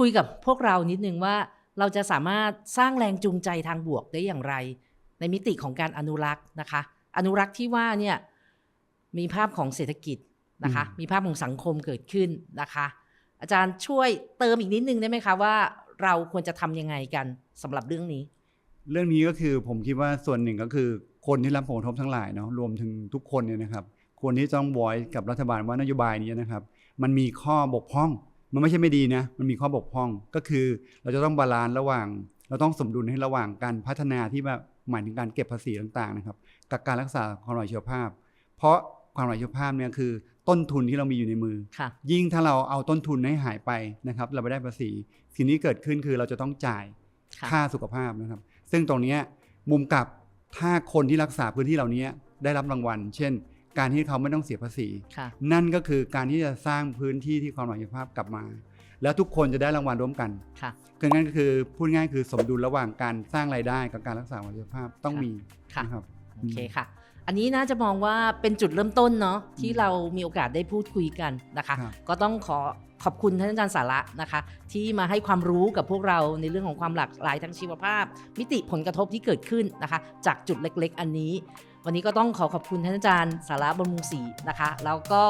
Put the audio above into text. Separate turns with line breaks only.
คุยกับพวกเรานิดนึงว่าเราจะสามารถสร้างแรงจูงใจทางบวกได้อย่างไร ในมิติของการอนุรักษ์นะคะ อนุรักษ์ที่ว่าเนี่ยมีภาพของเศรษฐกิจนะคะ
อืม
มีภาพของสังคมเกิดขึ้นนะคะ อาจารย์ช่วยเติมอีกนิดนึงได้ไหมคะว่าเราควรจะทำยังไงกันสำหรับเรื่องนี้
เรื่องนี้ก็คือผมคิดว่าส่วนหนึ่งก็คือคนที่รับผลกระทบทั้งหลายเนาะรวมถึงทุกคนเนี่ยนะครับควรที่ต้องบอยกับรัฐบาลว่านโยบายนี้นะครับ มันมีข้อบกพร่อง มันไม่ใช่ไม่ดีนะ มันมีข้อบกพร่องก็คือเราจะต้องบาลานซ์ระหว่าง เราต้องสมดุลให้ระหว่างการพัฒนาที่แบบหมายถึงการเก็บภาษีต่างๆนะครับ กับการรักษาความหลายชีวภาพ เพราะความหลายชีวภาพเนี่ยคือต้นทุนที่เรามีอยู่ในมือ
ค่ะ
ยิ่งถ้าเราเอาต้นทุนให้หายไปนะครับ เราไม่ได้ภาษีสิ่งที่เกิดขึ้นคือเราจะต้องจ่าย
ค่ะ
ค่าสุขภาพนะครับ ซึ่งตรงเนี้ยมุมกลับถ้าคนที่รักษาพื้นที่เหล่านี้ได้รับรางวัล เช่น การที่เขาไม่ต้องเสียภาษี
ค่ะ
นั่นก็คือการที่จะสร้างพื้นที่ที่ความหวังชีวภาพกลับมา แล้วทุกคนจะได้รางวัลร่วมกัน
ค่ะ
คืองั้นก็คือพูดง่ายคือสมดุลระหว่างการสร้างรายได้กับการรักษาความหวังชีวภาพต้องมี
ค่ะ
นะครับ
โอเคค่ะ อันนี้น่าจะมองว่าเป็นจุดเริ่มต้นเนาะที่เรามีโอกาสได้พูดคุยกันนะคะ
ครับ
ก็ต้องขอขอบคุณท่านอาจารย์สาระนะคะ ที่มาให้ความรู้กับพวกเราในเรื่องของความหลากหลายทางชีวภาพ มิติผลกระทบที่เกิดขึ้นนะคะ จากจุดเล็กๆ อันนี้ วันนี้ก็ต้องขอขอบคุณท่านอาจารย์สาระบำรุงศรีนะคะ แล้วก็